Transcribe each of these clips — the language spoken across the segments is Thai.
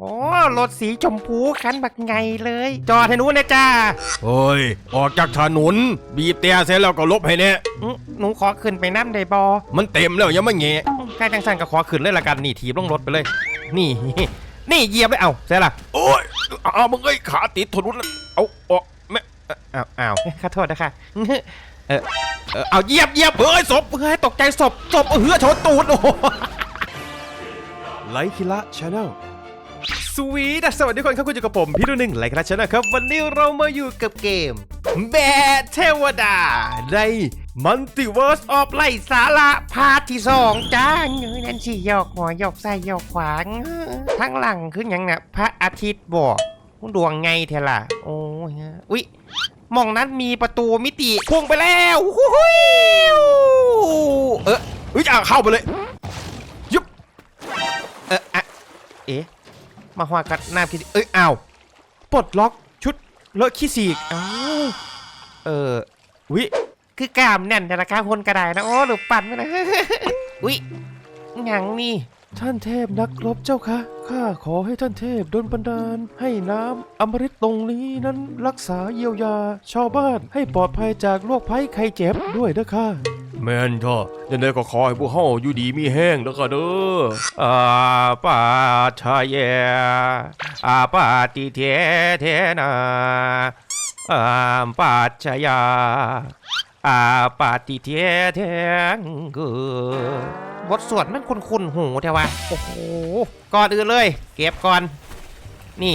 โอ้รถสีชมพูคันบักไงเลย จอดให้หนูนะจ้าเฮ้ย ออกจากถนน บีบแต่เสร็จแล้วก็ลบให้เนี่ยอื้อหนูขอขึ้นไปน้ำได้บอมันเต็มแล้วยังไม่เงี้ยใกล้จังสันก็ขอขึ้นเลยละกันนี่ถีบลงรถไปเลย นี่ นี่เหยียบเลยเอ้าเสร็จละโอ้ยเอามึงเอ้ยขาติดถนนแล้วเอาออกแม่อ้าวอ้าวขอโทษนะคะเออเอาเหยียบเหยียบเฮ้ยศพเฮ้ยตกใจศพศพเหือชนตูดโอ้โหไลคิละชาแนล สวีดสวัสดีทุกคนครับคุณอยู่กับผม พี่นุ่นหนึ่งไลค์ครับชนะครับ วันนี้เรามาอยู่กับเกม แบทเทวดา ในมัลติเวิร์สออฟไลสาระพาร์ทที่สองจ้าเงยนั่นสิหยอกหัวหยอกใส่หยอกขวางทั้งหลังคืออย่างน่ะพระอาทิตย์บอกดวงไงเทล่ะ โอ้ยอุ๊ยมองนั้นมีประตูมิติพุ่งไปแล้วฮู้เออเฮ้ยอะเข้าไปเลยยุบเอออะเอ๊ะ มาหัวกัดหน้าคิดเอ้ยอ้าวปลดล็อกชุดเลอะขี้สีกอ้าวเออวิคือกล้ามแน่นแต่ละกล้ามคนกระไดนะโอ้หรือปั่นไปนะวิหยังนี่ ท่านเทพนักรบเจ้าคะข้าขอให้ท่านเทพดลบันดาล ให้น้ำอมฤตตรงนี้นั้นรักษาเยียวยา ชาวบ้านให้ปลอดภัยจากโรคภัยไข้เจ็บด้วยนะค่ะแม่นท่อยังไงก็ขอให้พวกเฮาอยู่ดีมีแห้งแล้วก็เด้ออาปาชายแยอาปาติเทเทนาอาปาชยาอาปาติเทเทงเกอ บทสวดมันคุ้นๆหูแต่ว่าโอ้โหก่อนอื่นเลย เก็บก่อน นี่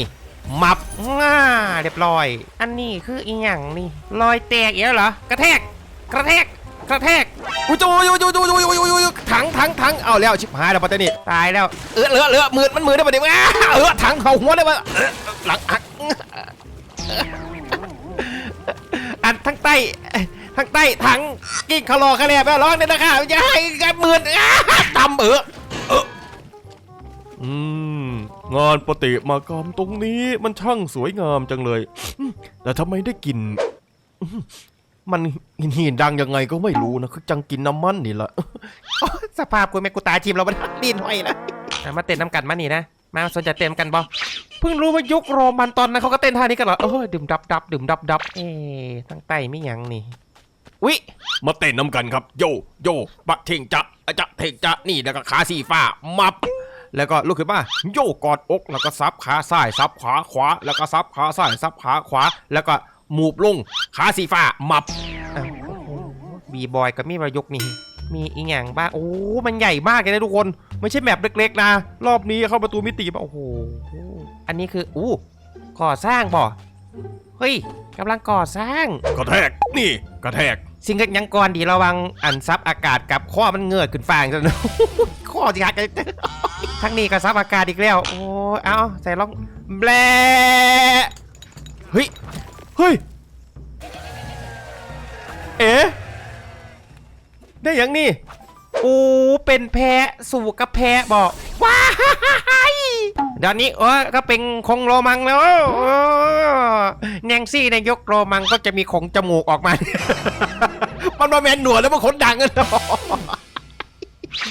มับง่าเรียบร้อย อันนี้คืออีหยังนี่รอยแตกอีกแล้วเหรอกระแทก กระแทก กระแทกอุ้ยโจยโจยโจยโจยโจยโจยโจยถังถังถังเอาแล้วชิบหายแล้วปัตตนีตายแล้วเออเลือเลือมือมันมือได้ปะเนี่ยอ้าเออถังเขาหัวได้ปะเออหลังหักอันทั้งใต้ ทั้งใต้ทั้งกิ้งเขารอเขาแลบแล้วร้องเนี่ยนะคะอย่าให้กันหมื่นอ้าตำเออเอออืมงานปฏิมากรรมตรงนี้มันช่างสวยงามจังเลยอืมแต่ทำไมได้กลิ่นอืมมันหินๆดังยังไงก็ไม่รู้นะคือจังกินน้ำมันนี่แหละโอ๊ยสภาพกูแม่กูตายจิมเราบันดินห้อยนะอะมาเต้นน้ำกันมานี่นะมาสนใจเต้นกันบ่เพิ่งรู้ว่ายุคโรมันตอนนั้นเขาก็เต้นท่านี้กันเหรอเออดื่มดับดับดื่มดับดับเอ๊ะทั้งใต้ไม่ยังนี่ วิมาเต้นน้ำกันครับ โยโยปะเทงจะอะจะเทงจะนี่แล้วก็ขาสีฟ้ามับแล้วก็ลุกขึ้นมาโยกอดอกแล้วก็ซับขาซ้ายซับขวาขวา แล้วก็ซับขาซ้ายซับขาขวา แล้วก็หมูบลงขาสีฟ้ามับอ้าวโอ้โหบีบอยกับมีประยุกต์นี่มีอีหยังบ้างโอ้ มันใหญ่มากเลยนะทุกคน ไม่ใช่แมปเล็กๆนะ รอบนี้เข้าประตูมิติมาโอ้โห อันนี้คือ อู้ ก่อสร้างบ่ เฮ้ยกำลังก่อสร้าง กระแทก นี่ กระแทก สิ่งเกิดยังก่อนดีระวังอันซับอากาศกับข้อมันเงือขึ้นฟางจนข้อที่หักกันทั้งนี้ก็ซับอากาศอีกแล้ว โอ้เอาใส่ลองแบลเฮ้ย เฮ้ย เอ๊ะได้ยังนี่ อ้เป็นแพะสู่กับแพะบอกว้ายเดี๋ยวนี้เออก็เป็นคงโรมังแล้วแนงซี่ในยกโรมังก็จะมีของจมูกออกมา มันมาแมนหนวดแล้วมันขนดังกัน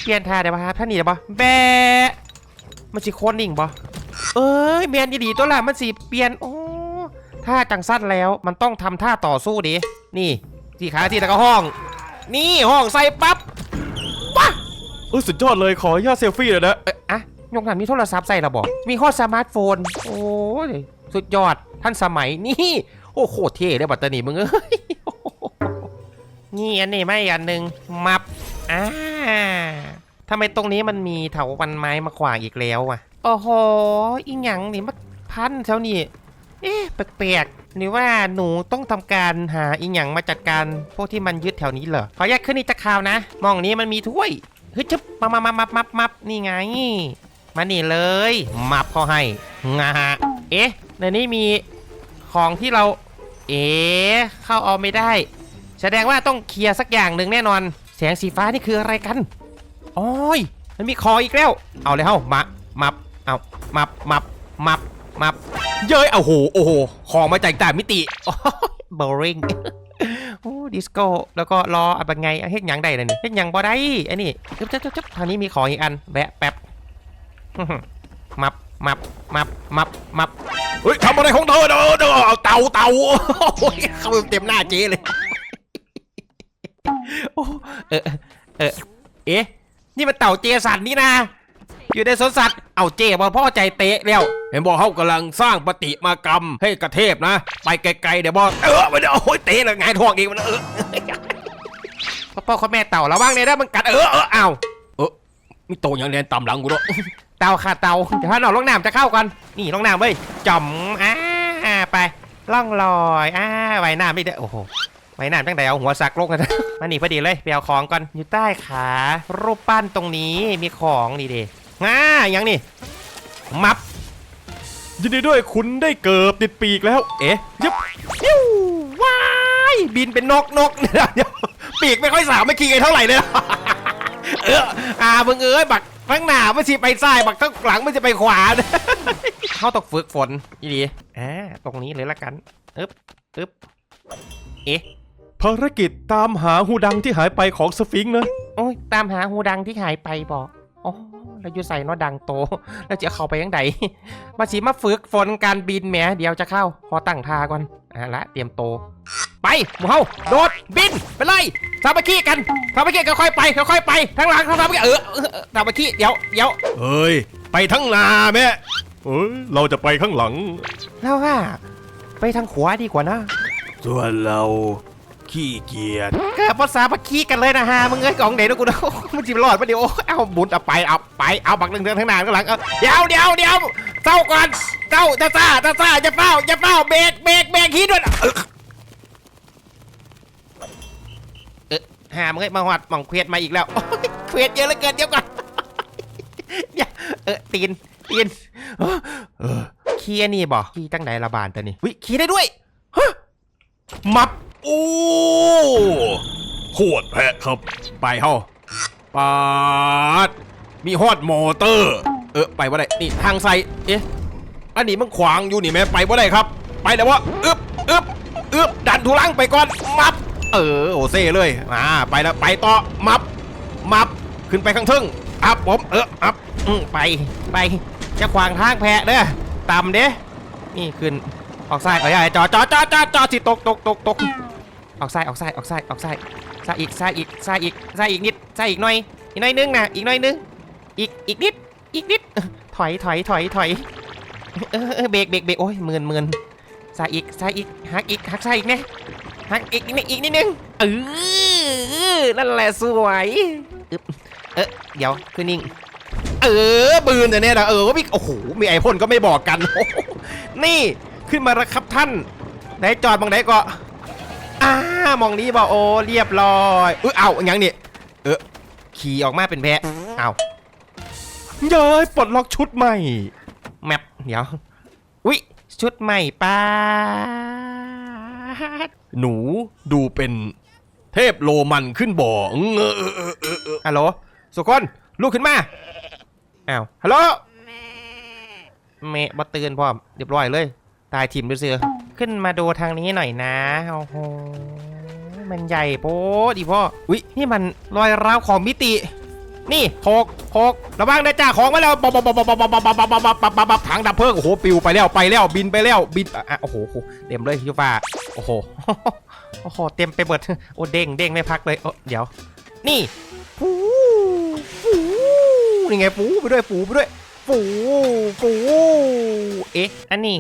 เปลี่ยนท่าได้ปะครับท่านนี่ได้ปะแบะมันสิโคนนิ่งปะเอ้ยเมียนดีตัวละมันสิเปลี่ยนโอ้ท่าจังสั้นแล้วมันต้องทำท่าต่อสู้ดินี่ที่ขาที่แล้วก็ห้อง นี่ห้องใส่ปั๊บ เออสุดยอดเลยขออนุญาตเซลฟี่เลยนะเอ๊ะอะยกหนันมีโทรศัพท์ใส่ระบอก มีข้อสมาร์ทโฟน โอ้ยสุดยอดท่านสมัยนี่ โอ้โคตรเท่เลยบัตเตอร์นี่มึงเอ้ยนี่อันนี้ไม่อันหนึ่งมับอ่าทำไมตรงนี้มันมีเถาวันไม้มาขวางอีกแล้วอะ โอ้โหอีหยังนี่มาพันแถวนี้เอ๊ะแปลกๆหรือว่าหนูต้องทำการหาอีหยังมาจัดการพวกที่มันยึดแถวนี้เหรอ ขอแยกขึ้นนี่จะขาวนะ มองนี้มันมีถ้วย ฮ้ยชึบมามามามามับมับนี่ไง มานี่เลย มับเขาให้งาฮะเอ๊ะ ในนี้มีของที่เรา เอ๊ะ เข้าเอาไม่ได้ แสดงว่าต้องเคลียร์สักอย่างหนึ่งแน่นอน แสงสีฟ้านี่คืออะไรกันโอ้ย มันมีคออีกแล้ว เอาเลยเฮ้ามามับ เอามับมับมับมับ เย้ยเอาโห โอ้โห ของมาจากต่างมิติโบริง โอ้ดิสโก้แล้วก็รออะไรไงเฮ็ดหยังได้เลยนี่เฮ็ดหยังบ่ได้ไอ้นี่จึ๊บจึ๊บจึ๊บจึ๊บทางนี้มีของอีกอันแวะแป๊บมับมับมับมับมับเฮ้ยทำอะไรของเธอเด้อเด้อเอาเตาเตาโอ้ยเข้าเต็มหน้าเจ๊เลยโอ้เออเออเอ๊ะนี่มันเต่าเจสันนี่นะ อยู่ในสวนสัตว์ เอาเจบอพ่อใจเตะแล้วเห็นบอกเขากำลังสร้างปฏิมากรรมให้กระเทพนะ ไปไกลๆเดี๋ยวบอเออมันโอ้ยเตะเลยไงท้องอีกมันเออพ่อพ่อเขาแม่เต่าระวังเลยนะมันกัดเออเออเอาเออมีโตอย่างเรียนตามหลังกูด้วยเต่าค่ะเต่าเดี๋ยวถ้าหนอนลงน้ำจะเข้ากันนี่ล่องน้ำเว้ยจ่อมอ่าไปล่องลอยอ่าไว้น้ำไม่ได้โอ้โหไว้น้ำตั้งแต่เอาหัวสักลงกันมาหนีพอดีเลยไปเอาของก่อนอยู่ใต้ขารูปปั้นตรงนี้มีของนี่เด ง่าอย่างนี่ มับ ยินดีด้วยคุณได้เกิบติดปีกแล้ว เอ๊ะยึบยิ้วว้ายบินเป็นนกนกเนี่ยเดี๋ยวปีกไม่ค่อยสาวไม่ขี่กันเท่าไหร่เลยเอออ่ามึงเอ้ยบักข้างหน้าไม่ใช่ไปซ้ายบักข้างหลังไม่ใช่ไปขวาเขาตกฝึกฝนอีดีอ่าตรงนี้เลยละกันอึ๊บอึ๊บเอ๊ะภารกิจตามหาหูดังที่หายไปของสฟิงค์นะโอ้ยตามหาหูดังที่หายไปบอกโอ้ แล้วอยู่ใส่เนอดังโต แล้วจะเข้าไปยังไงมาสีมาฝึกฝนการบินแหมเดี๋ยวจะเข้าขอตั้งท่าก่อนอะละเตรียมโตวไปหมูเฮาโดดบินไปเลยสามัคคีกันสามัคคีค่อยๆไปค่อยๆไปทั้งหลังทั้งสามัคคีเออเออเออสามัคคีเดี๋ยวเดี๋ยวเฮ้ยไปทั้งนาแม่เอ้ยเราจะไปข้างหลัง แล้วว่า ไปทางขวาดีกว่านะ ส่วนเรา ขี้เกียจเกิดภาษาพักคีกันเลยนะฮะมึงเอ้ยกองเด็กนะกูนะมันจิบรอดปะเดี๋ยวโอ้าบุญเอาไปเอาไปเอาบักหนึ่งเดือนทั้งนานข้างหลังเอาเดี๋ยวเดี๋ยวเดี๋ยวเศร้าก่อนเศร้าจะซ่าจะซ่าจะเฝ้าจะเฝ้าเบรกเบรกเบรกฮีด้วยเออหามึงเอ้ยมาหอดหมองเควดมาอีกแล้วโอ้ยเควดเยอะเหลือเกินเดี๋ยวก่อนเออตีนตีนเออเคียนี่บ่คีย์ตั้งไหนระบานตัวนี้วิคีย์ได้ด้วยฮะมับ อ้โคตรแพะครับ ไปเฮาปาด มีฮอดมอเตอร์ เออไปว่าได้ นี่ทางใส่เอ๊ะ อันนี้มันขวางอยู่นี่แม่ไปว่าได้ครับ ไปแล้ววะอึบอึบอึบดันทุลังไปก่อน มับ เออ โอเซ่เลย อ่า ไปแล้ว ไปต่อ มับ มับ ขึ้นไปข้างทึ่งอัพผม เอออัพอืมไปไป จะขวางทางแพะเด้อต่ำเด้นี่ขึ้นออกซ้ายเอ้ยจอดจอดจอดจอดจอดสิตกตกตกตก ออกซ้ายออกซ้ายออกซ้ายออกซ้ายซ้ายอีกซ้ายอีกซ้ายอีกซ้ายอีกนิดซ้ายอีกหน่อย อีกหน่อยนึงนะอีกหน่อยนึงอีกอีกนิดอีกนิดถอยถอยถอยถอยเออเบรกเบรกเบรกโอ้ยหมื่นหมื่นซ้ายอีกซ้ายอีกหักอีกหักซ้ายอีกเนี่ยหักอีกนิดอีกนิดนึงเออนั่นแหละสวยเออเดี๋ยวขึ้นนิ่งเออปืนแต่เนี่ยนะเออมีโอ้โหมีไอพ่นก็ไม่บอกกัน นี่ขึ้นมาแล้วครับท่านไหนจอดมองไหนก็ อ่ามองนี้บอกโอ้เรียบร้อยอุ้ยเอาอย่างนี้เออขี่ออกมาเป็นแพะเอาเย้ยปลดล็อกชุดใหม่แมปเดี๋ยวอุ้ยชุดใหม่ป้าดหนูดูเป็นเทพโรมันขึ้นบ่อเออเออเออเออเออฮัลโหลสุคนลุกขึ้นมาอ้าวฮัลโหลเมะบอตื่นพร้อมเรียบร้อยเลย ตายทีมด้วยเสือขึ้นมาดูทางนี้หน่อยนะโอ้โหมันใหญ่โป๊ดิพ่ออุ๊ยนี่มันรอยร้าวของมิติ นี่โคกโคกระวังนะจ้าของมาแล้วปับปับปับปับปับปับปับบับบับบับถังดับเพลิงโอ้โหปิวไปแล้วไปแล้วบินไปแล้วบินอะโอ้โหเต็มเลยยูฟ้าโอ้โหโอ้โหเต็มไปหมดโอ้เด้งเด้งไม่พักเลยเออเดี๋ยว นี่ฟูฟูนี่ไงฟูไปด้วยฟูไปด้วยฟูฟูเอ๊ะอันนี้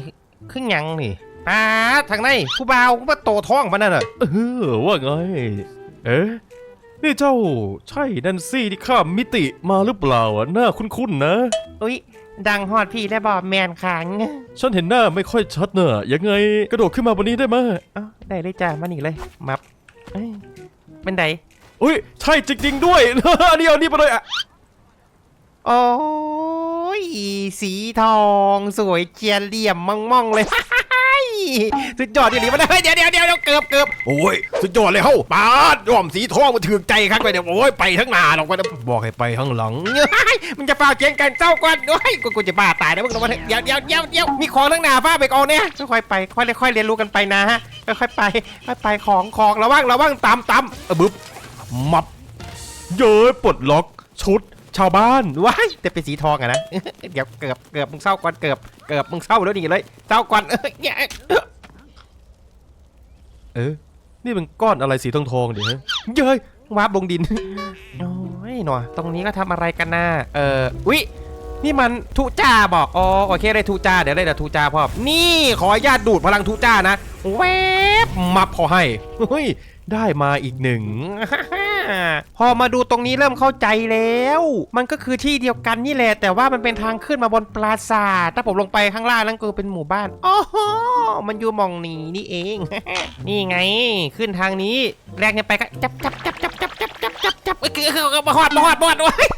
ขึ้นยังนี่ป้าดทางในผู้บ่าวกูมาโตท้องมันนั่นน่ะเออว่าไง เอ๊ะนี่เจ้าใช่นันซี่ที่ข้ามมิติมาหรือเปล่าอะหน้าคุ้นๆนะอุ้ยดังฮอดพี่ได้บอแมนขังฉันเห็นหน้าไม่ค่อยชัดเนอะยังไงกระโดดขึ้นมาบนนี้ได้ไหมยเอ้าได้เลยจ้ามานี่เลย มับเอ้ยเป็นไดอุ้ยใช่จริง ๆ ด้วย อันนี้เอานี่ไปเลยอะ โอ้ยสีทองสวยเจียเหลี่ยมมองมองๆเลยสุดยอดอย่างนี้มาเลยเดี๋ยวเดี๋ยวเดี๋ยวเกือบเกือบโอ้ยสุดยอดเลยเฮ้าป้าดยอมสีทองมาถือใจครับไปเดี๋ยวโอ้ยไปทั้งหน้าหรอกไปบอกให้ไปข้งหลังเฮ้ยมันจะเปล่าเจียงกันเจ้าก่อนด้วยกูจะบ้าตายนะมึงลงมาเดี๋ยวเดี๋ยวเดี๋ยวเดี๋ยวมีของทั้งหน้าฟ้าไปกอนเนี่ยค่อยไปค่อยๆค่อยเรียนรู้กันไปนะฮะค่อยๆไปค่อยไปของของระวังระวังตามตามเออบึ๊บมับเย้ยปลดล็อกชุด ชาวบ้านว้ายแต่เป็นสีทองอะนะเดี๋ยวเกือบเกือบมึงเศร้าก่อนเกือบเกือบมึงเศร้าแล้วนี่เลยเศร้าก่อนเอ้ยเนี่ยเออนี่เป็นก้อนอะไรสีทองทองเดี๋ยวฮะเย้ยวาบลงดินโอ้ยหน่อตรงนี้ก็ทำอะไรกันนะเออวินี่มันทุจ้าบอกอ๋อโอเคเลยทุจ้าเดี๋ยวเลยเดี๋ยวทุจ้าพ่อนี่ขออนุญาตดูดพลังทุจ้านะแวบมาพอให้เฮ้ยได้มาอีกหนึ่ง พอมาดูตรงนี้เริ่มเข้าใจแล้ว มันก็คือที่เดียวกันนี่แหละ แต่ว่ามันเป็นทางขึ้นมาบนปราสาท ถ้าผมลงไปข้างล่างนั่นก็เป็นหมู่บ้านอ๋อมันอยู่มองนี้นี่เอง นี่ไง ขึ้นทางนี้ แรกเนี่ยไปก็จับจับจับจับจับจับจับจับจับเอ้ยคือคืออมาหอดมาหอดมาหอดโอ้ย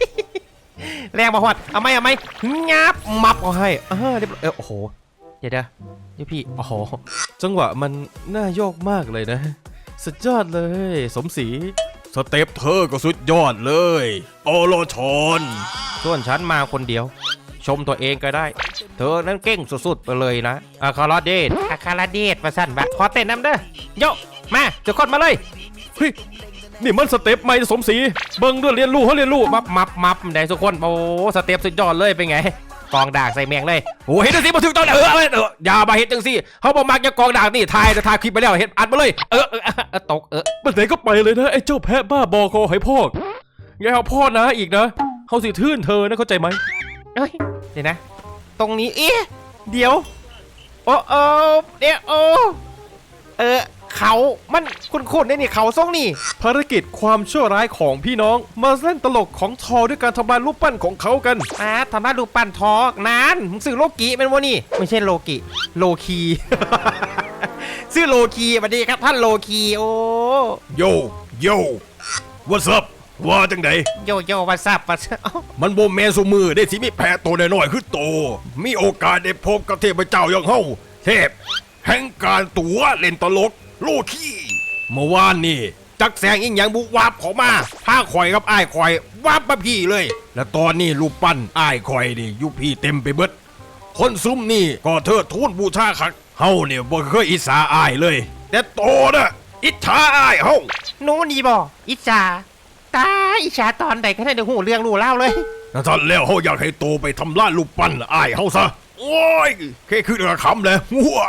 แรงมาหอดเอาไหมเอาไหมงับมับเอาให้เออเรียบร้อยเออโอ้โหเดี๋ยวเดี๋ยวเดี๋ยวพี่โอ้โหจังหวะมันน่าโยกมากเลยนะ สุดยอดเลย สมศรี สเต็ปเธอก็สุดยอดเลยโอโลชอนส่วนฉันมาคนเดียว ชมตัวเองก็ได้ เธอนั้นเก่งสุดๆไปเลยนะอาคาราเดชอาคาราเดชมาสั่นบะขอเต้นน้ำเด้อโยกมาทุกคนมาเลยเฮ้ยนี่มันสเต็ปใหม่สมศรีเบิ้งด้วยเรียนรู้เขาเรียนรู้มับมับมับได้ทุกคนโอ้สเต็ปสุดยอดเลยเป็นไง กองดากใส่แมงเลยโอ้เห็นจังสิมาถึงตอนไหนเออเออเอออย่ามาเห็นจังสิเขาบอกมักจะกองดากนี่ถ่ายแต่ถ่ายคลิปไปแล้วเห็นอัดมาเลยเออเออเออเออตกเออมันไหนก็ไปเลยนะไอ้เจ้าแพะบ้าบอคอหอยพอกอย่าเอาพ่อนะอีกนะเขาสิทื่นเธอนะเข้าใจไหมเอ้ยเดี๋ยวนะ ตรงนี้เอ๊ะเดี๋ยวโอ้โอ้เดี๋ยวโอ้เออ เขามันคุ้นๆได้นี่เขาทรงนี่ ภารกิจความชั่วร้ายของพี่น้อง มาเล่นตลกของทอด้วยการทำลายรูปปั้นของเขากันมาทำให้ดูปั่นทอกนานมึงซื้อโลกิเป็นวะนี่ ไม่ใช่โลกิ โลคี ซื้อโลคีสวัสดีครับ ท่านโลคีโอ้โยโย่ what's up ว่าจังไดโยโย่วัสับวัสเอ้ามันบ่แม่นสุมือได้สิมีแพะตัวน้อยๆคือโต มีโอกาสได้พบกับเทพเจ้าอย่างเฮาเทพ แห่งการตัวเล่นตลก โลคีเมื่อวานนี่จักแสงอีหยังบุกวับเขอมาพาข่อยกับอ้ายข่อยวับมาพี่เลย แล้วตอนนี้รูปปั้นอ้ายข่อยนี่อยู่พี่เต็มไปเบิด คนซุ้มนี่ก็เทิดทูนบูชาคักเฮาเนี่ยบ่เคยอิจฉาอ้ายเลย แต่โตนะอิจฉาอ้ายเฮาหนูนี่บ่อิจฉาตายอิจฉาตอนใดก็ได้เดี๋ยวหูเรื่องรู้เล่าเลย นั่นท่านแล้วเฮาอยากให้โตไปทำลายรูปปั้นอ้ายเฮาซะโอ้ยแค่คือเดือคำเลยงัว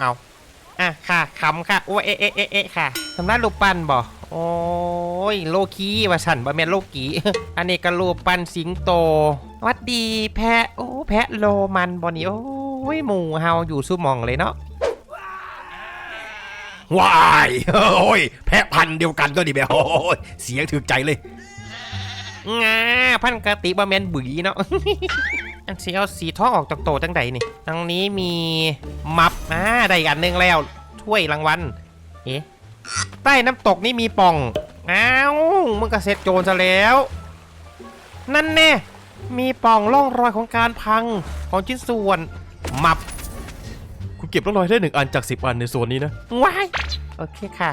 เอา อะค่ะคำค่ะโอ้ยเอ๊ะเอ๊ะเอ๊ะเอ๊ะค่ะทำร้ายรูปปั้นบ่โอ้ยโลคีว่าสันบ่แม่นโลกีอันนี้ก็รูปปั้นสิงโตหวัดดีแพะโอ้แพะโลมันบ่นี่โอ้ยหมู่เฮาอยู่สู้หมองเลยเนาะว้ายโอ้ยแพะพันธุ์เดียวกันก็ดีแบบโอ้ยเสียงถึกใจเลยงาพันกะติบ่แม่นบุ๋ยเนาะ อันสีเอาสีทองออกจากโตจังใดนี่ตรงนี้มีมับอ่าได้อีกอันหนึงแล้วถ้วยรางวัลเอ๊ะใต้น้ำตกนี่มีปล่องอ้าวมึงก็เสร็จโจรซะแล้ว นั่นแน่มีปล่องร่องรอยของการพังของชิ้นส่วนมับ คุณเก็บร่องรอยได้หนึ่งอันจากสิบอันในโซนนี้นะว้ายโอเคค่ะ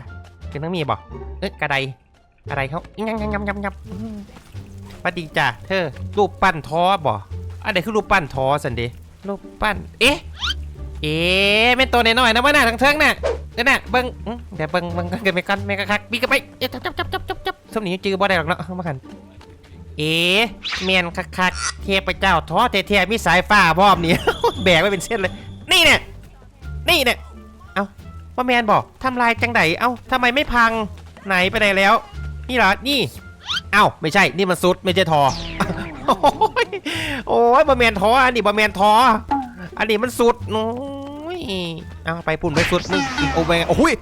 เป็นต้องมีบ่เอ๊ะกระไดอะไรเขางับงับงับงับงับอืมสวัสดีจ้ะเธอรูปปั้นท้อบ่ อะไรคือรูปปั้นท้อสันเดรูปปั้น เอ๊ะ เอ๊ะเป็นตัวน้อยๆนะว่าหน้าทั้งเทิงน่ะเดี๋ยวน่ะเบิ้งอื้อเดี๋ยวเบิ้งเบิ้งกันไปกันแม่กะคักปีกันไปเอ๊ะจับจับจับจับจับจับสมนี้จือบ่ได้หรอกเนาะเอามากันเอ๊ะเมียนคักคักๆเทพเจ้าท้อเท่ๆมีสายฟ้าพร้อมนี่แบกไว้เป็นเส้นเลย นี่เนี่ยนี่เนี่ยว่าแมนบอกทำลายจังไดเอ้าทำไมไม่พังไหนไปไหนแล้ว นี่เหรอนี่เอ้าไม่ใช่นี่มันซุดไม่ใช่ทอ โอ้ยบะแมนทออันนี้บะแมนทออันนี้มันสุดโอ้ยเอาไปปุ่นไปสุดมึงอีกโอ้ยโอ้ย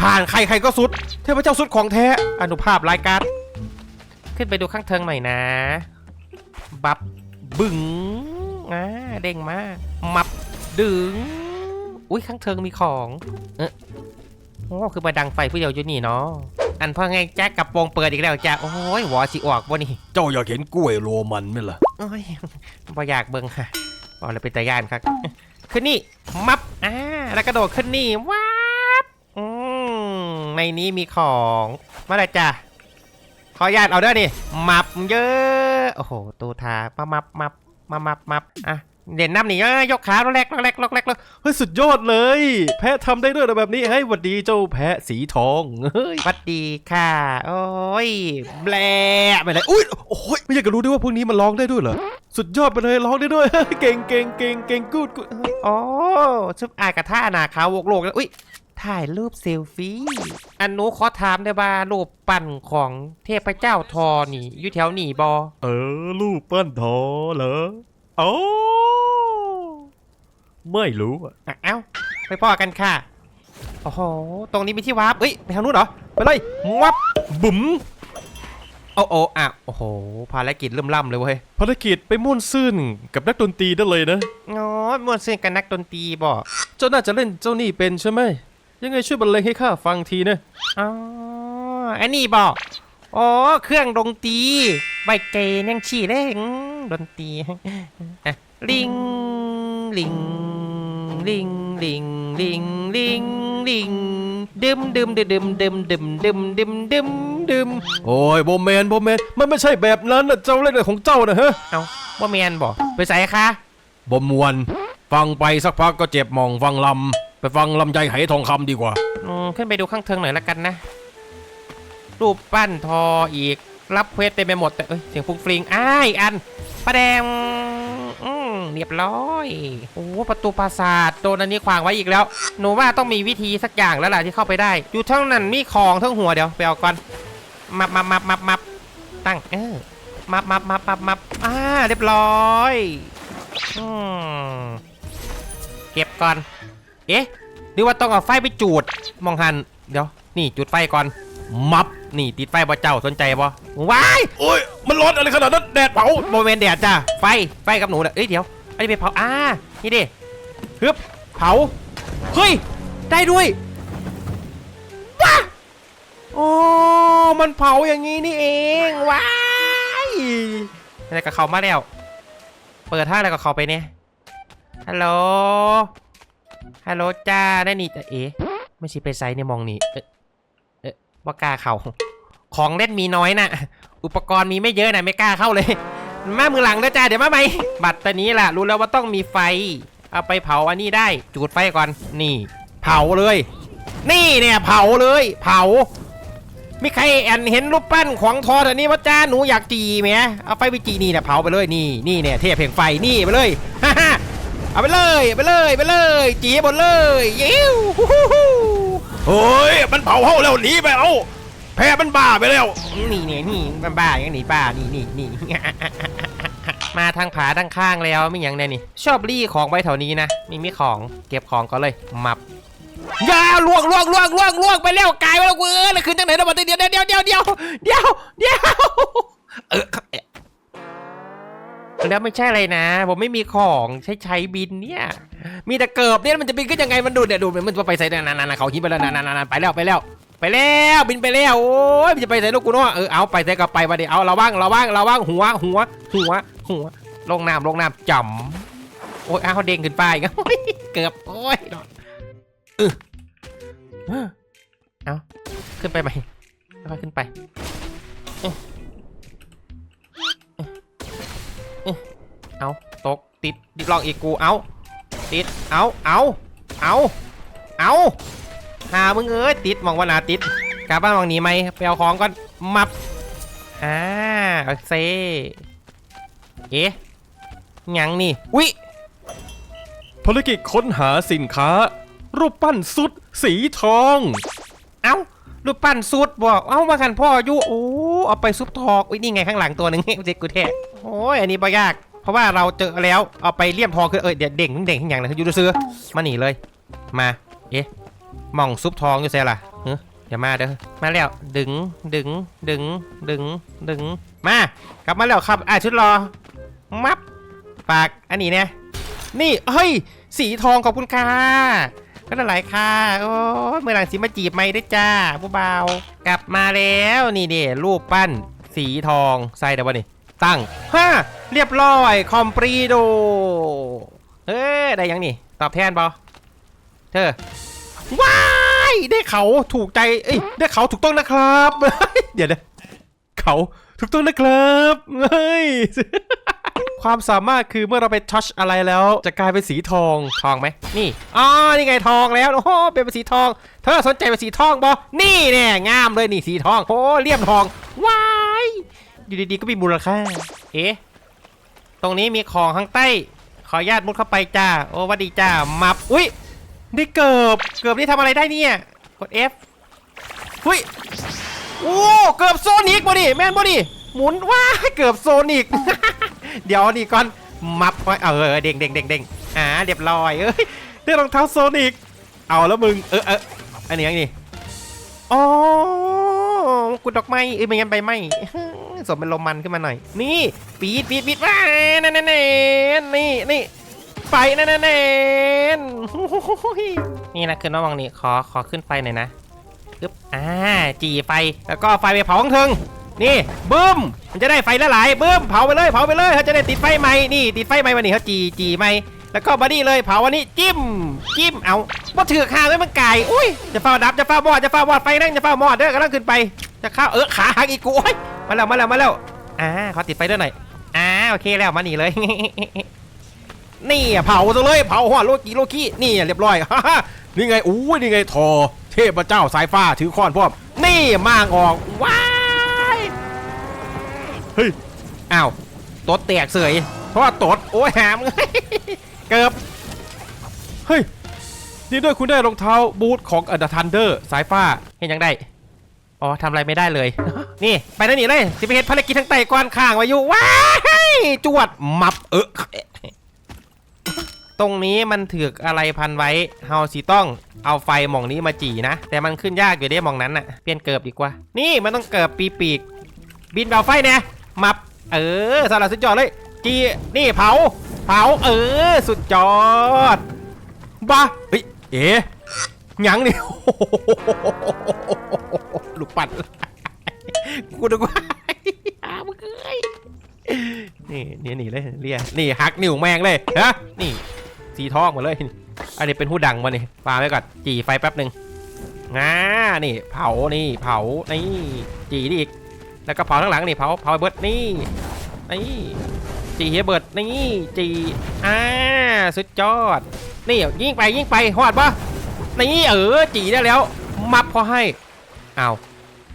ผ่านใครใครก็สุด เทพเจ้าสุดของแท้อนุภาพรายการขึ้นไปดูข้างเทิงหน่อยนะ บับบึ้งอ่าเด้งมา มับดึงอุ้ยข้างเทิงมีของ เออ อ้คือมาดังไฟผู้เดียวอยู่นี่เนาะอันพ่อไงแจ็คกับโปรงเปิดอีกแล้วจ้ะโอ้ยหัวสิออกบ่นี่เจ้าอยากเห็นกล้วยโรมันไหมล่ะโอ้ยบ่อยากเบิ่งค่ะบอกเลยเป็นตาย่านครับขึ้นนี่มับอ่าแล้วกระโดดขึ้นนี่ว้าบอืมในนี้มีของมาเลยจ้ะขออนุญาตเอาเด้อนี่มับเยอะโอ้โหตูทามามับมับมามับมับอะ เด่นน้ำนี่เอ้ยยกขาล็อกแรกล็อกแรกล็อกแรกล็อกเฮ้ยสุดยอดเลย แพะทำได้ด้วยเหรอแบบนี้ให้ยหวัดดีเจ้าแพะสีทองเฮ้ยสวัสดีค่ะ โอ้ยแบลไปเลยอุ้ยโอ้ยไม่อยากจะรู้ด้วยว่าพวกนี้มันร้องได้ด้วยเหรอสุดยอดไปเลยร้องได้ด้วย เก่งเก่งเก่งเก่งกูดกูดโอ้ชุบอายกับท่าหนาขาววกโลกแล้วอุ้ยถ่ายรูปเซลฟี่ อันหนูขอถามได้ว่ารูปปั้นของเทพเจ้าทอนี่อยู่แถวนี่บอเออรูปปั้นทอเหรอ โอ้ไม่รู้อะอะเอ้าไปพ่อกันค่ะ โอ้โห ตรงนี้มีที่วาร์ปเอ้ย ไปทางนู้นเหรอ ไปเลยวับบุ๋มโอ้โอ้อะโอ้โห ภารกิจเริ่มล่ำเลยเว้ย ภารกิจไปม่วนซื่นกับนักดนตรีได้เลยนะ อ๋อมวนซึ่งกันนักดนตรีบอเจ้าน่าจะเล่นเจ้านี่เป็นใช่ไหม ยังไงช่วยบรรเลงให้ข้าฟังทีนะ อ๋ออันนี้บออ๋อ เครื่องดนตรี ใบเจยังชี้เล่งดนตรีอะลิงลิงลิงลิงลิงลิงลิงดึมดึมดึมดึมดึมดึมดึมดึมดึมดึมโอ้ยโบแมนโบแมนมันไม่ใช่แบบนั้นนะเจ้าเล่นอะไรของเจ้านะฮะเอาว่าแมนบอกไปใส่คะบมวน ฟังไปสักพักก็เจ็บมองฟังลำไปฟังลำไยไหทองคำดีกว่าอืมขึ้นไปดูข้างเทิงหน่อยละกันนะ รูปปั้นทออีก รับเควสเต็มไปหมดแต่เอ้ยเสียงฟุ้งฟริงอ้ายอันประแดงอืมเรียบร้อยโอ้ประตูปราสาทโดนอันนี้ขวางไว้อีกแล้ว หนูว่าต้องมีวิธีสักอย่างแล้วล่ะที่เข้าไปได้ อยู่เท่านั้นมีของทั้งหัวเดี๋ยวไปเอาก่อนมับมับมับมับมับตั้งเออมับมับมับมับมับอ่าเรียบร้อยอืมเก็บก่อน เอ๊ะหรือว่าต้องเอาไฟไปจูดมองหันเดี๋ยว นี่จุดไฟก่อน มับนี่ติดไฟบ่เจ้าสนใจบ่ว้ายโอ้ยมันร้อนอะไรขนาดนั้นแดดเผาโมเมนแดดจ้าไฟไฟกับหนูเนี่ยเอ้ยเดี๋ยวอันนี้ไปเผาอ่านี่ดิฮึบเผาเฮ้ยได้ด้วยว้าโอ้มันเผาอย่างนี้นี่เองว้ายอะไรกับเขามาแล้ว เปิดท่าอะไรกับเขาไปเนี่ยฮัลโหลฮัลโหลจ้าได้นี่แต่เอ๊ะไม่ใช่ไปไซส์ในมองนี่เอ๊ะเอ๊ะ ว่ากล้าเข้า ของเล่นมีน้อยนะอุปกรณ์มีไม่เยอะนะไม่กล้าเข้าเลยมามือหลังนะจ้าเดี๋ยวมาใหม่บัตรตัวนี้ล่ะ รู้แล้วว่าต้องมีไฟ เอาไปเผาอันนี้ได้ จูดไฟก่อน นี่ เผาเลย นี่เนี่ยเผาเลย เผามีใครแอนเห็นรูปปั้นของทอแต่นี้ว่าจ้าหนูอยากจีไหมเอาไฟไปจีนี่เนี่ยเผาไปเลยนี่นี่เนี่ยเทพเพลงไฟนี่ไปเลยฮ่าฮ่าเอาไปเลยไปเลยไปเลย จีหมดเลยยิ้ว ฮู้ฮู้ฮู้โอ้ยมันเผาเฮาแล้วหนีไปเอาแพ้มันบ้าไปแล้วนี่เนี่ยนี่มันบ้าอย่างนี้บ้านี่นี่นี่ มาทางผาด้านข้างแล้วไม่ย่างแน่นี่ ชอบรีของไว้แถวนี้นะมีมีของเก็บของก็เลยมับอย่าลวกลวกลวกลวกลวกไปแล้วกลายไปแล้วกูเออแล้วคืนจังไหนนะบัดเดียวเดียวเดียวเดียวเดียวเดียวเออครับแล้วไม่ใช่อะไรนะ ผมไม่มีของใช้ใช้บินเนี่ย มีแต่เกิบเนี่ยมันจะบินขึ้นยังไงมันดูดเนี่ยดูดมันจะไปใส่นานๆๆเขาหินไปแล้วนานๆไปแล้วไปแล้ว ไปแล้วบินไปแล้วโอ้ยมันจะไปใส่ลูกกูเนาะเออเอาไปใส่กับไปมาดิเอาเราบ้างเราบ้างเราบ้างหัวหัวหัวหัวลงน้ำลงน้ำจ่ำโอ้ยเอาเด้งขึ้นไปอีกโอ้ยเกือบโอ้ยเออเอาขึ้นไปไหมค่อยขึ้นไปเออเออเออเอาตกติดดิลองอีกกูเอา เอาเอาเอาเอาหามึงเอ้ยติดมองว่านาติดกลับบ้านมองหนีไหมไปเอาของก่อนมับอ่าโอเคเอ๊ะหยังนี่วิภารกิจค้นหาสินค้า รูปปั้นสุด สีทอง เอ้ารูปปั้นสุดบอกเอ้ามากันพ่ออยู่โอ้เอาไปซุปทอกอุ้ยนี่ไงข้างหลังตัวหนึ่งเด็กกูแท้โอ้ยอันนี้ปยาก เพราะว่าเราเจอแล้วเอาไปเลี่ยมทองคือเออเดี๋ยวเด่งเด่งอย่างเลยอยู่ดูซื้อมาหนีเลยมาเอ๊ะมองซุปทองอยู่เสียล่ะเฮ้ยอย่ามาเด้อมาแล้วดึงดึงดึงดึงดึงมากลับมาแล้วครับอะชุดรอมับปากอันนี้เนี่ยนี่เฮ้ยสีทองขอบคุณค่ะก็หลายค่ะโอ้เมื่อหลังสีมาจีบไม่ได้จ้าผู้เบากลับมาแล้วนี่เดียรูปปั้นสีทองใส่เดี๋ยววันนี้ตั้งฮ่า เรียบร้อยคอมปรีโดเอ้ยได้ยังนี่ตอบแทนบอเธอว้ายได้เขาถูกใจเอ้ยได้เขาถูกต้องนะครับ เดี๋ยวนะเขาถูกต้องนะครับเฮ้ยความสามารถคือเมื่อเราไปทัชอะไรแล้ว จะกลายเป็นสีทองทองไหมนี่อ๋อนี่ไงทองแล้วโอ้โหเป็นสีทอง เธอสนใจเป็นสีทองบอนี่แน่งามเลยนี่สีทองโอ้เลี่ยมทองว้ายอยู่ดีๆก็มีมูลค่าเอ๊ะ ตรงนี้มีของข้างใต้ ขออนุญาตมุดเข้าไปจ้า โอ้วัดดีจ้า มับ อุ้ยได้เกือบเกือบนี่ทำอะไรได้เนี่ย กด F หุ้ย โอ้ เกือบโซนิกบ่ดิ แม่นบ่ดิ หมุนว้าเกือบโซนิก เดี๋ยวนี่ก่อน มับไว้เออเด้งเด้งเด้งเด้งอ่าเรียบร้อยเอ้ยได้รองเท้าโซนิก เอาแล้วมึง เออเอออันนี้อันนี้อ๋อ กุดดอกไม้เอ้ยไม่งั้นใบไม้สมเป็นลมมันขึ้นมาหน่อย นี่ปีดปีดปีดว้านั่นนั่นนี่นี่ไปนั่นนั่นนี่นะคือน้องวังนี่ขอขอขึ้นไฟหน่อยนะปึ๊บอ่าจีไฟแล้วก็ไฟไปเผาของถึงนี่บึ้มมันจะได้ไฟละลายบึ้มเผาไปเลยเผาไปเลยเขาจะได้ติดไฟใหม่นี่ติดไฟใหม่วันนี้เขาจีจีใหม่ แล้วก็บอดี้เลยเผาวันนี้จิ้ม จิ้มเอาว่าถือข้าไว้มันไก่อุ้ยจะเฝ้าดับจะเฝ้ามอดจะเฝ้ามอดไฟนั่งจะเฝ้ามอดเด้อกำลังขึ้นไปจะเข้าเออขาหักอีกกูโอ้ยมาแล้วมาแล้วมาแล้วอ่าขอติดไฟด้วยหน่อยอ่าโอเคแล้วมาหนีเลย นี่เผาซะเลยเผาหัวโลกีโลกี้นี่เรียบร้อยฮ่านี่ไงอู้ยนี่ไงทอ เทพเจ้าสายฟ้าถือค้อนพร้อมนี่มางออกว้ายเฮ้ยอ้าวตดแตกเสยเพราะว่าตดโอ้ยหามเกือบเฮ้ยนี่ด้วยคุณได้รองเท้าบูทของอันดาทันเดอร์สายฟ้าเห็นยังได้อ๋อทำอะไรไม่ได้เลย นี่ไปนั่นนี่เลยสิไปเห็นภารกิจทั้งไต่ก่อนข้างไว้อยู่ว้ายจวดมับเออตรงนี้มันถือกอะไรพันไว้เฮาสิต้องเอาไฟหมองนี้มาจีนะ แต่มันขึ้นยากอยู่เด้หมองนั้นน่ะเปลี่ยนเกิบดีกว่า นี่มันต้องเกิบปีปีก บินเบาไฟเนี่ยมับ เออสารสุดยอดเลยจีนี่เผา เผาเออ สุดยอดบ้าเฮ้ยเอ๋ยังนี่ลูกปัดกูนึกว่าหามึงเอ้ยนี่นี่นี่เลยเรียนี่หักนิ้วแมงเลยฮะนี่สีทองหมดเลย อันนี้เป็นหูดังมานี่ปาไว้ก่อนจีไฟแป๊บหนึ่งง่านี่เผานี่เผานี่จีนี่อีกแล้วก็เผาข้างหลังนี่เผาเผาไอ้เบิร์ดนี่นี่ จีเฮเบิร์ดนี่จีอ่าสุดยอด นี่ยิงไปยิงไปหอดปะนี่เออจีได้แล้ว มับพอให้เอา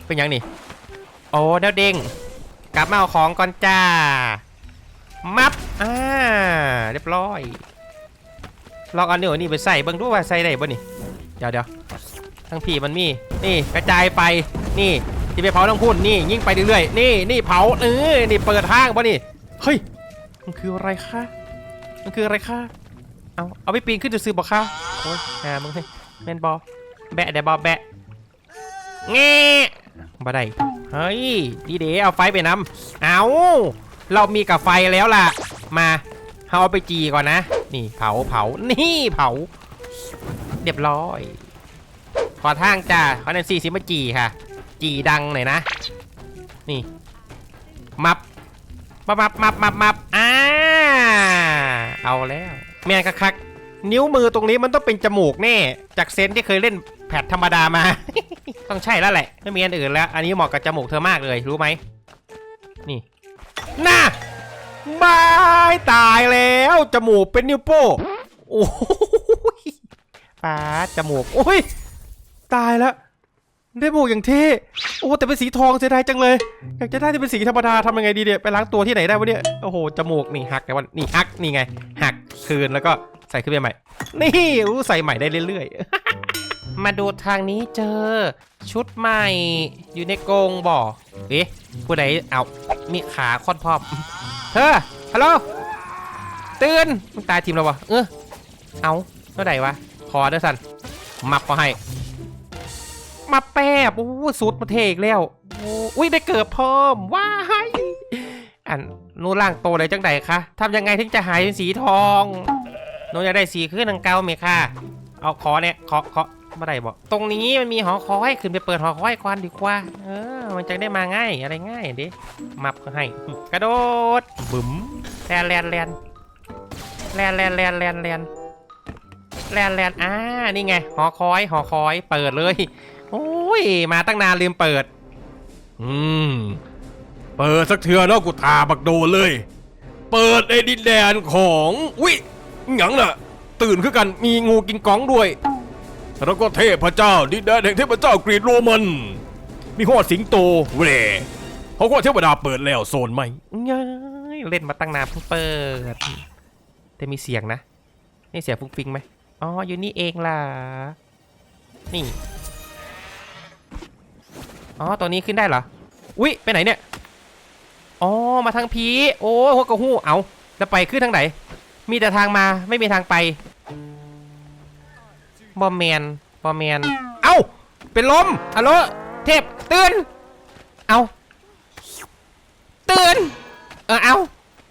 เป็นยังนี่โอ้เดวเด้งกลับมาเอาของก่อนจ้า มับอ่าเรียบร้อยลองเอาเนื้อนี่ไปใส่เบิ่งดูว่าใส่ได้บ่นี่เดี๋ยวเดี๋ยวทั้งพี่มันมีนี่กระจายไปนี่ที่ไปเผาทั้งพุ่นนี่ยิ่งไปเรื่อยๆนี่นี่เผาเออนี่เปิดทางป่ะนี่เฮ้ย มันคืออะไรคะมันคืออะไรคะเอาเอาไปปีนขึ้นจะซื้อบอกค่ะโอ้ยหามึงให้แมนบอแบะเดบอแบะเงี้บ่ได้เฮ้ยดีเดเอาไฟไปนำเอาเรามีกับไฟแล้วล่ะ มาเอาไปจีก่อนนะ นี่เผาเผานี่เผาเรียบร้อย ขอทางจ้าขอเนนสี่สิมาจีค่ะ จีดังหน่อยนะ นี่ มับ มับมับมับมับมับอ่าเอาแล้ว แม่งคักๆนิ้วมือตรงนี้มันต้องเป็นจมูกแน่ จากเซนส์ที่เคยเล่นแพทธรรมดามา ต้องใช่แล้วแหละ ไม่มีอันอื่นแล้ว อันนี้เหมาะกับจมูกเธอมากเลยรู้ไหม นี่น่าบายตายแล้ว จมูกเป็นนิ้วโป้งโอ้ยป้าดจมูก โอ้ย ตายแล้ว ได้หมูกอย่างเท่โอ้แต่เป็นสีทองเสียดายจังเลย อยากจะได้ที่เป็นสีธรรมดาทำยังไงดีเนี่ยไปล้างตัวที่ไหนได้วะเนี่ยโอ้โหจมูกนี่หักแต่ว่านี่หักนี่ไง หักคืนแล้วก็ใส่ขึ้นไปใหม่ นี่อู้ใส่ใหม่ได้เรื่อยๆ มาดูทางนี้เจอ ชุดใหม่อยู่ในกรงบ่อเอ๊ะผู้ใดเอามีขาค่อนพอบเธอฮัลโหลตื่นมึงตายทีมเราวะเออเอาเท่าไหร่วะขอเด้อสันมับก็ให้ มาแป๊บโอ้สุดมาเทกแล้วโอ้อุ้ยได้เกิดเพิ่มว้ายอันนูล่างโตเลยจังใดคะทำยังไงถึงจะหายเป็นสีทองหนูอยากได้สีขึ้นนังเกาไหมคะเอาขอเนี่ยขอขอไม่ได้บอกตรงนี้มันมีหอคอยขึ้นไปเปิดหอคอยควันดีกว่า เออ มันจะได้มาง่ายอะไรง่ายดิมับก็ให้ กระโดดบึ๋มแลนแลนแลนแลนแลนแลนแลนแลนแลนแลนอ่านี่ไง หอคอย หอคอย เปิดเลย ยมาตั้งนานลืมเปิด อืม เปิดสักเทือเนาะกูทาบักโดเลย เปิดในดินแดนของวิหยังน่ะ ตื่นขึ้นกันมีงูกินก้องด้วย แล้วก็เทพเจ้าดินแดนแห่งเทพเจ้ากรีกโรมัน มีหอดสิงโตเวเขาก็เทวดาเปิดแล้วโซนไหมย้ยเล่นมาตั้งนานเพิ่งเปิด แต่มีเสียงนะ นี่เสียงฟุ้งฟิงไหมอ๋ออยู่นี่เองล่ะ นี่ อ๋อตัวนี้ขึ้นได้เหรอ อุ๊ยไปไหนเนี่ย อ๋อ มาทางพีโอ้หัวกระหู้ เอาแล้วไปขึ้นทางไหน มีแต่ทางมา ไม่มีทางไป บอมแมน บอมแมน เอ้า เป็นลมฮัลโหลเทพตื่น เอาตื่น เออ เอา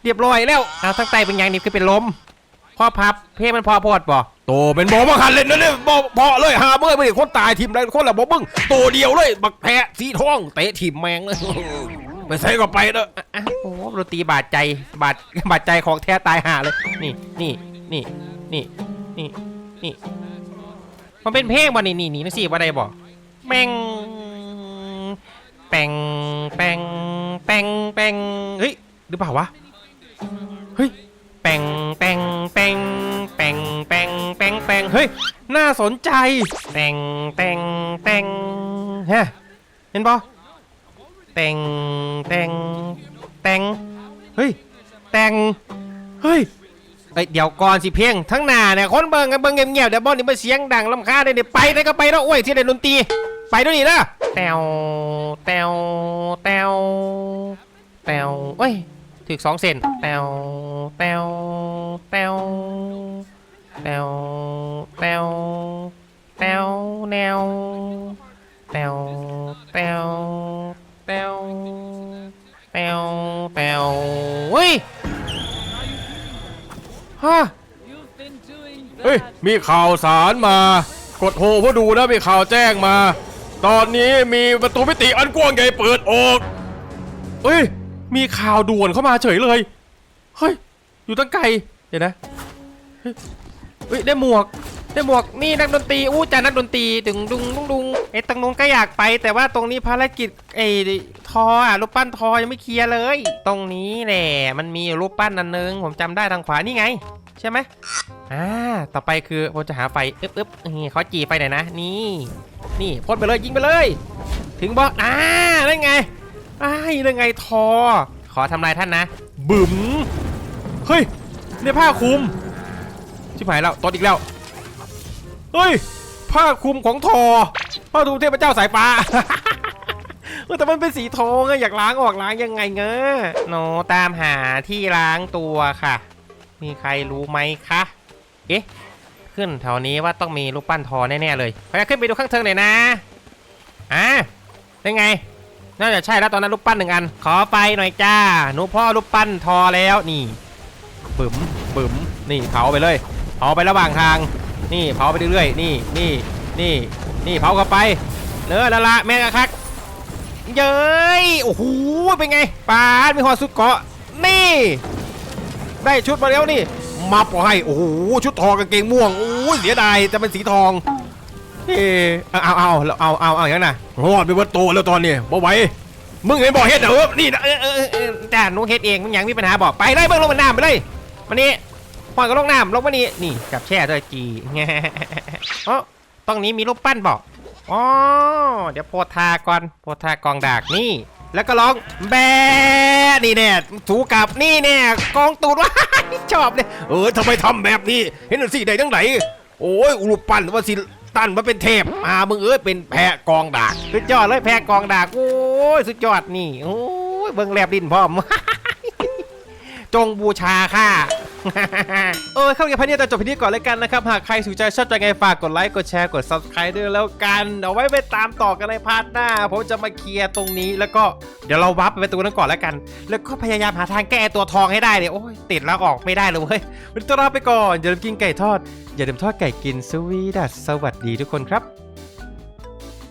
เรียบร้อยแล้ว เอาทั้งไตเป็นยังนี่คือเป็นลมพ่อพับ เพมันพอพอดบ่ โตเป็นบอมาคันเล่นนั่นเลยบอพอเลยหาเมื่อไม่ได้คนตายทีมไรคนละบอบึ้งตัวเดียวเลยบักแพะสีท้องเตะทีมแมงเลยไปใส่ก็ไปเด้ออะโอ้ดนตรีบาดใจบาดบาดใจของแท้ตายห่าเลย นี่นี่นี่นี่นี่นี่มันเป็นเพลงบ่นี่นี่นี่นังสี่บ่ได้บ่แมงแปงแปงแปงแปงเฮ้ยหรือเปล่าวะเฮ้ย ปงแปงแปงแปงแปงแปงแปงเฮ้ย น่าสนใจแปงแปงแปงฮะเห็นปะแตงแตงแตงเฮ้ยแตงเฮ้ยเอ้ยเดี๋ยวก่อนสิเพียงทั้งหน้าเนี่ยคนเบิ่งกันเบิ่งเงียบๆเดี๋ยวบอลนี่มันเสียงดังลำคาญเลยเดี๋ยวไปได้ก็ไปแล้วโอ้ยที่ได้ดนตรีไปด้วยนี่นะแตวแตวแตวแตวเอ้ย ถึกสองเซนแตวแตวแตวแตวแตวแตวแนวแตวแตวแตวแตวแตวเฮ้ยฮะเฮ้ย มีข่าวสารมา กดโฮเพื่อดูนะมีข่าวแจ้งมา ตอนนี้มีประตูมิติอันกว้างใหญ่เปิดออกเฮ้ย มีข่าวด่วนเข้ามาเฉยเลย เฮ้ย อยู่ตั้งไกล เดี๋ยวนะ เฮ้ย ได้หมวก ได้หมวก นี่นักดนตรี อู้จ่านักดนตรี ดึงดุงดุงดุงไอ้ตรงนู้นก็อยากไป แต่ว่าตรงนี้ภารกิจไอ้ทออะรูปปั้นทอยังไม่เคลียร์เลย ตรงนี้แหละ มันมีรูปปั้นอันนึง ผมจำได้ทางขวา นี่ไง ใช่ไหมอ่า ต่อไปคือผมจะหาไฟอึ๊บอึ๊บนี่เขาจีไฟหน่อยนะ นี่ นี่พ่นไปเลย ยิงไปเลย ถึงบอกอ่านั่นไง อ้ายนั่นไงทอ ขอทำลายท่านนะ บึ๋มเฮ้ยเนี่ยผ้าคลุม ชิบหายแล้วตดอีกแล้ว เฮ้ย ผ้าคลุมของทอผ้าคลุมเทพเจ้าสายฟ้าเออแต่มันเป็นสีทองอะอยากล้างออกล้างยังไงเงอะโนตามหาที่ล้างตัวค่ะ มีใครรู้ไหมคะ เอ๊ะ ขึ้นแถวนี้ว่าต้องมีรูปปั้นทอแน่ๆเลยขอขึ้นไปดูข้างเทิงหน่อยนะ อะเป็นไง น่าจะใช่แล้วตอนนั้นรูปปั้นหนึ่งอัน ขอไปหน่อยจ้า หนูพ่อรูปปั้นทอแล้วนี่บึ๋มบึ๋มนี่เผาไปเลย เผาไประหว่างทาง นี่เผาไปเรื่อยๆ นี่นี่นี่นี่เผาเข้าไปเนื้อละละแม่งอะคัก เย้ยโอ้โหเป็นไงปาดมีหอสุดเกาะ นี่ ได้ชุดมาแล้วนี่มับให้โอ้โหชุดทองกางเกงม่วงโอ้เสียดายจะเป็นสีทอง เออเอาเอาเอาเอาเอาเอาอย่างนั้นนะรอดไปเบิดโตแล้วตอนนี้บ่ไหวมึงเห็นบ่เฮ็ดเหรอนี่นะเออเออเออเออจ้าหนูเฮ็ดเองมันยังมีปัญหาบอกไปเลยเบิ่งลงมาน้ำไปเลยมานี่ปล่อยก็ลงน้ำลงมานี่นี่กับแช่ด้วยจีอ๋อตรงนี้มีรูปปั้นบอกอ๋อเดี๋ยวโพธาก่อนโพธากองดากนี่ แล้วก็ร้องแบนี่แน่ถูกกับนี่แน่กองตูดว่าชอบเลยเออทำไมทำแบบนี้ เห็นสิได้ทั้งไหนโอ้ยอุลุปั้นว่าสิ ตันมาเป็นเทพมามึงเอ้ยเป็นแพะกองดากสุดยอดเลยแพ้กองดากโอ้ยสุดยอดนี่โอ้ยเบิ่งแลบดินพร้อม จงบูชาค่ะ เออเข้าเกมพันนี้แต่จบพันนี้ก่อนเลยกันนะครับ หากใครถูกใจชอบใจไงฝากกดไลค์ กดแชร์ กด subscribe ด้วยแล้วกัน เอาไว้ไปตามต่อกันในพาร์ทหน้า ผมจะมาเคลียร์ตรงนี้ แล้วก็เดี๋ยวเราวับไปตัวนั้นก่อนแล้วกัน แล้วก็พยายามหาทางแก้ตัวทองให้ได้เนี่ยโอ้ยติดแล้วออกไม่ได้เลยเว้ยวันนี้ต้องลาไปก่อนอย่าลืมกินไก่ทอด อย่าลืมทอดไก่กินสวีดัสสวัสดีทุกคนครับ